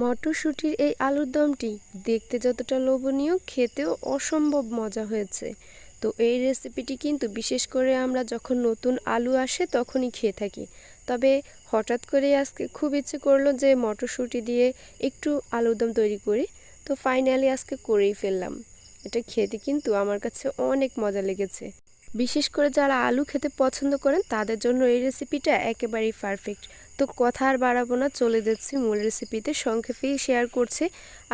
মটরশুঁটির এই আলুর দমটি দেখতে যতটা লোভনীয়, খেতেও অসম্ভব মজা হয়েছে। তো এই রেসিপিটি কিন্তু বিশেষ করে আমরা যখন নতুন আলু আসে তখনই খেয়ে থাকি। তবে হঠাৎ করে আজকে খুব ইচ্ছে করল যে মটরশুঁটি দিয়ে একটু আলুর দম তৈরি করি। তো ফাইনালি আজকে করেই ফেললাম। এটা খেতে কিন্তু আমার কাছে অনেক মজা লেগেছে। বিশেষ করে যারা আলু খেতে পছন্দ করেন তাদের জন্য এই রেসিপিটা একেবারেই পারফেক্ট তো কথা আর বাড়াবো না, চলে যাচ্ছি মূল রেসিপিতে সংক্ষেপেই শেয়ার করছি।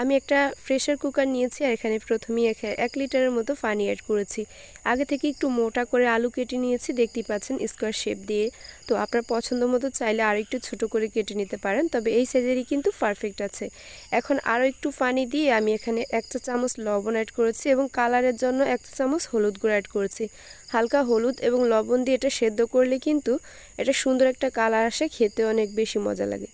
আমি একটা প্রেশার কুকার নিয়েছি আর এখানে প্রথমেই এক লিটারের মতো পানি অ্যাড করেছি। আগে থেকে একটু মোটা করে আলু কেটে নিয়েছি, দেখতেই পাচ্ছেন স্কোয়ার শেপ দিয়ে। তো আপনার পছন্দ মতো চাইলে আর একটু ছোটো করে কেটে নিতে পারেন, তবে এই সাইজেরই কিন্তু পারফেক্ট আছে। এখন আরও একটু পানি দিয়ে আমি এখানে এক চা চামচ লবণ অ্যাড করেছি এবং কালারের জন্য এক চা চামচ হলুদ গুঁড়ো অ্যাড করেছি। হালকা হলুদ এবং লবণ দিয়ে এটা সেদ্ধ করলে কিন্তু এটা সুন্দর একটা কালার আসে খেতে অনেক বেশি মজা লাগে।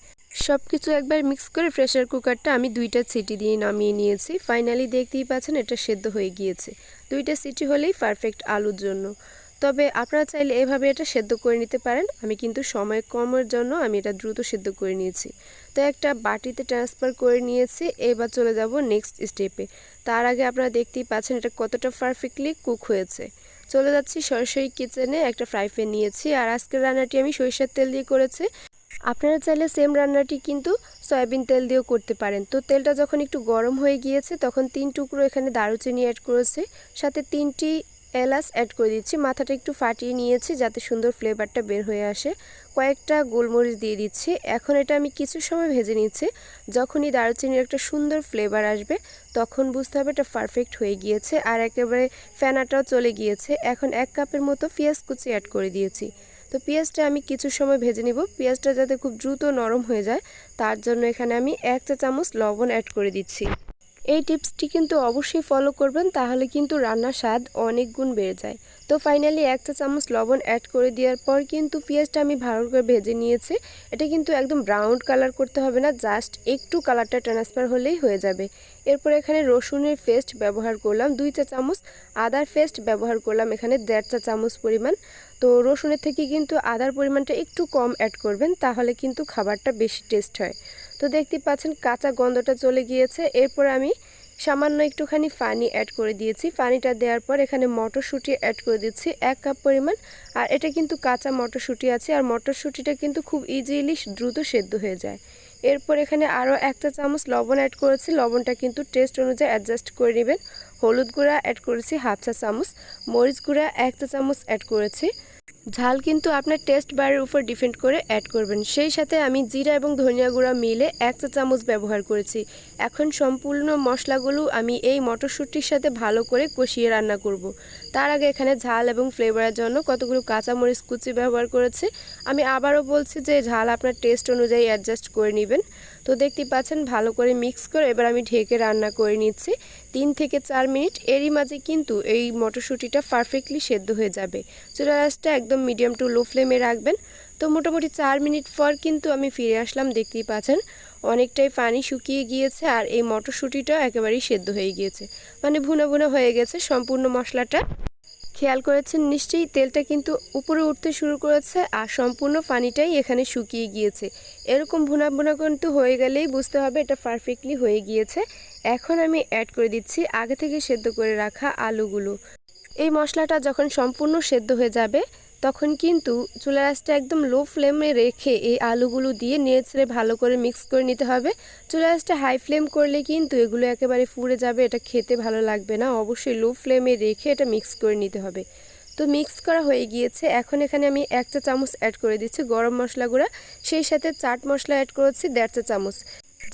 সব কিছু একবার মিক্স করে প্রেশার কুকারটা আমি দুইটা সিটি দিয়ে নামিয়ে নিয়েছি। ফাইনালি দেখতেই পাচ্ছেন এটা সেদ্ধ হয়ে গিয়েছে। দুইটা সিটি হলেই পারফেক্ট আলুর জন্য। তবে আপনারা চাইলে এভাবে এটা সেদ্ধ করে নিতে পারেন। আমি কিন্তু সময় কমের জন্য আমি এটা দ্রুত সেদ্ধ করে নিয়েছি। তো একটা বাটিতে ট্রান্সফার করে নিয়েছি। এবার চলে যাব নেক্সট স্টেপে তার আগে আপনারা দেখতেই পাচ্ছেন এটা কতটা পারফেক্টলি কুক হয়েছে। চলে যাচ্ছি সরাসরি কিচেনে একটা ফ্রাই প্যান নিয়েছি। আর আজকের রান্নাটি আমি সরিষার তেল দিয়ে করেছি। আপনারা চাইলে সেম রান্নাটি কিন্তু সয়াবিন তেল দিয়েও করতে পারেন। তো তেলটা যখন একটু গরম হয়ে গিয়েছে, তখন তিন টুকরো এখানে দারুচিনি অ্যাড করেছে। সাথে তিনটি এলাচ অ্যাড করে দিচ্ছি। মাথাটা একটু ফাটিয়ে নিয়েছি যাতে সুন্দর ফ্লেভারটা বের হয়ে আসে। কয়েকটা গোলমরিচ দিয়ে দিচ্ছি। এখন এটা আমি কিছু সময় ভেজে নিচ্ছি। যখনই দারুচিনির একটা সুন্দর ফ্লেভার আসবে, তখন বুঝতে হবে এটা পারফেক্ট হয়ে গিয়েছে আর একেবারে ফেনাটাও চলে গিয়েছে। এখন এক কাপের মতো পেঁয়াজ কুচি অ্যাড করে দিয়েছি। তো পেঁয়াজটা আমি কিছু সময় ভেজে নিব। পেঁয়াজটা যাতে খুব দ্রুত নরম হয়ে যায়, তার জন্য এখানে আমি এক চা চামচ লবণ অ্যাড করে দিচ্ছি। এই টিপসটি কিন্তু অবশ্যই ফলো করবেন, তাহলে কিন্তু রান্নার স্বাদ অনেক গুণ বেড়ে যায়। তো ফাইনালি এক চা চামচ লবণ অ্যাড করে দেওয়ার পর কিন্তু পেঁয়াজটা আমি ভালো করে ভেজে নিয়েছি। এটা কিন্তু একদম ব্রাউন কালার করতে হবে না জাস্ট একটু কালারটা ট্রান্সফার হলেই হয়ে যাবে। এরপর এখানে রসুনের পেস্ট ব্যবহার করলাম, দুই চা চামচ আদার পেস্ট ব্যবহার করলাম এখানে দেড় চা চামচ পরিমাণ। তো রসুনের থেকে কিন্তু আদার পরিমাণটা একটু কম অ্যাড করবেন, তাহলে কিন্তু খাবারটা বেশি টেস্ট হয়। তো দেখতে পাচ্ছেন কাঁচা গন্ধটা চলে গিয়েছে। এরপর আমি সামান্য একটুখানি পানি অ্যাড করে দিয়েছি। পানিটা দেওয়ার পর এখানে মটরশুঁটি অ্যাড করে দিচ্ছি এক কাপ পরিমাণ। আর এটা কিন্তু কাঁচা মটরশুঁটি আছে। আর মটরশুঁটিটা কিন্তু খুব ইজিলি দ্রুত সেদ্ধ হয়ে যায়। এরপর এখানে আরও একটা চামচ লবণ অ্যাড করেছি। লবণটা কিন্তু টেস্ট অনুযায়ী অ্যাডজাস্ট করে নেবেন। হলুদ গুঁড়া অ্যাড করেছি হাফ চা চামচ। মরিচ গুঁড়া এক চা চামচ অ্যাড করেছি। ঝাল কিন্তু আপনার টেস্ট বারের উপর ডিপেন্ড করে অ্যাড করবেন। সেই সাথে আমি জিরা এবং ধনিয়া গুঁড়া মিলে এক চা চামচ ব্যবহার করেছি। এখন সম্পূর্ণ মশলাগুলো আমি এই মটরশুঁটির সাথে ভালো করে কষিয়ে রান্না করব। তার আগে এখানে ঝাল এবং ফ্লেভারের জন্য কতগুলো কাঁচামরিচ কুচি ব্যবহার করেছি। আমি আবারও বলছি যে ঝাল আপনার টেস্ট অনুযায়ী অ্যাডজাস্ট করে নেবেন। তো দেখতে পাচ্ছেন ভালো করে মিক্স করে এবার আমি ঢেকে রান্না করে নিচ্ছি। তিন থেকে চার মিনিট। এরই মাঝে কিন্তু এই মটরশুঁটিটা পারফেক্টলি সেদ্ধ হয়ে যাবে। চুলা একদম মিডিয়াম টু লো ফ্লেমে রাখবেন। তো মোটামুটি চার মিনিট পর কিন্তু আমি ফিরে আসলাম, দেখতেই পাচ্ছেন। অনেকটাই পানি শুকিয়ে গিয়েছে আর এই মটরশুঁটিটাও একেবারেই সেদ্ধ হয়ে গিয়েছে। মানে ভুনা ভুনা হয়ে গেছে সম্পূর্ণ মশলাটা। খেয়াল করেছেন নিশ্চয়ই তেলটা কিন্তু উপরে উঠতে শুরু করেছে আর সম্পূর্ণ পানিটাই এখানে শুকিয়ে গিয়েছে। এরকম ভুনা ভুনা কিন্তু হয়ে গেলেই বুঝতে হবে এটা পারফেক্টলি হয়ে গিয়েছে। এখন আমি অ্যাড করে দিচ্ছি আগে থেকে সেদ্ধ করে রাখা আলুগুলো। এই মশলাটা যখন সম্পূর্ণ সেদ্ধ হয়ে যাবে তখন কিন্তু চুলা রাসটা একদম লো ফ্লেমে রেখে এই আলুগুলো দিয়ে নেড়ে ভালো করে মিক্স করে নিতে হবে। চুলা রাসটা হাই ফ্লেম করলে কিন্তু এগুলো একেবারে ফুড়ে যাবে, এটা খেতে ভালো লাগবে না। অবশ্যই লো ফ্লেমে রেখে এটা মিক্স করে নিতে হবে। তো মিক্স করা হয়ে গিয়েছে। এখন এখানে আমি এক চা চামচ অ্যাড করে দিচ্ছি গরম মশলা গুঁড়া। সেই সাথে চাট মশলা অ্যাড করেছি দেড় চা চামচ।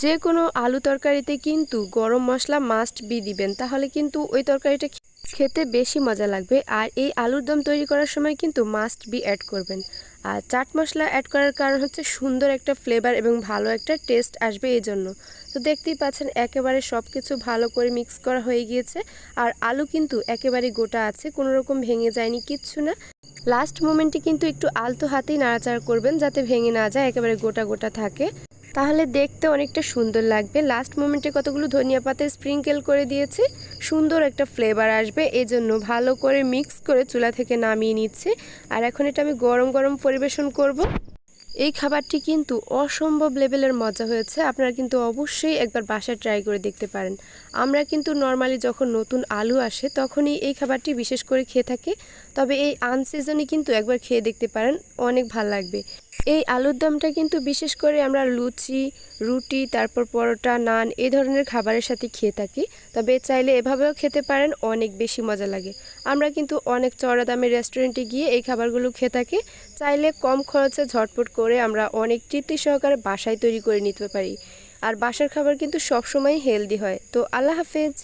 যে কোনো আলু তরকারিতে কিন্তু গরম মশলা মাস্ট বি দিবেন। তাহলে কিন্তু ওই তরকারিটা খেতে বেশি মজা লাগবে। আর এই আলুর দম তৈরি করার সময় কিন্তু মাস্ট বি অ্যাড করবেন। আর চাট মশলা অ্যাড করার কারণ হচ্ছে সুন্দর একটা ফ্লেভার এবং ভালো একটা টেস্ট আসবে এই জন্য তো দেখতেই পাচ্ছেন একেবারে সব কিছু ভালো করে মিক্স করা হয়ে গিয়েছে। আর আলু কিন্তু একেবারে গোটা আছে, কোনো রকম ভেঙে যায়নি, কিচ্ছু না। লাস্ট মোমেন্টে কিন্তু একটু আলতো হাতেই নাড়াচাড়া করবেন যাতে ভেঙে না যায়, একেবারে গোটা গোটা থাকে। তাহলে দেখতে অনেকটা সুন্দর লাগবে। লাস্ট মোমেন্টে কতগুলো ধনিয়া পাতা স্প্রিঙ্কেল করে দিয়েছে। সুন্দর একটা ফ্লেভার আসবে। এই জন্য ভালো করে মিক্স করে চুলা থেকে নামিয়ে নিচ্ছে। আর এখন এটা আমি গরম গরম পরিবেশন করব। এই খাবারটি কিন্তু অসম্ভব লেভেলের মজা হয়েছে। আপনারা কিন্তু অবশ্যই একবার বাসায় ট্রাই করে দেখতে পারেন। আমরা কিন্তু নর্মালি যখন নতুন আলু আসে, তখনই এই খাবারটি বিশেষ করে খেয়ে থাকি। তবে এই আনসিজনে কিন্তু একবার খেয়ে দেখতে পারেন, অনেক ভালো লাগবে। এই আলুর দমটা কিন্তু বিশেষ করে আমরা লুচি, রুটি, তারপর পরোটা, নান এই ধরনের খাবারের সাথে খেয়ে থাকি। তবে চাইলে এভাবেও খেতে পারেন, অনেক বেশি মজা লাগে। আমরা কিন্তু অনেক চড়া দামের রেস্টুরেন্টে গিয়ে এই খাবারগুলো খেয়ে থাকি। চাইলে কম খরচে ঝটপট করে আমরা অনেক তৃপ্তি সহকারে বাসায় তৈরি করে নিতে পারি। আর বাসার খাবার কিন্তু সবসময় হেলদি হয়। তো আল্লাহ হাফেজ।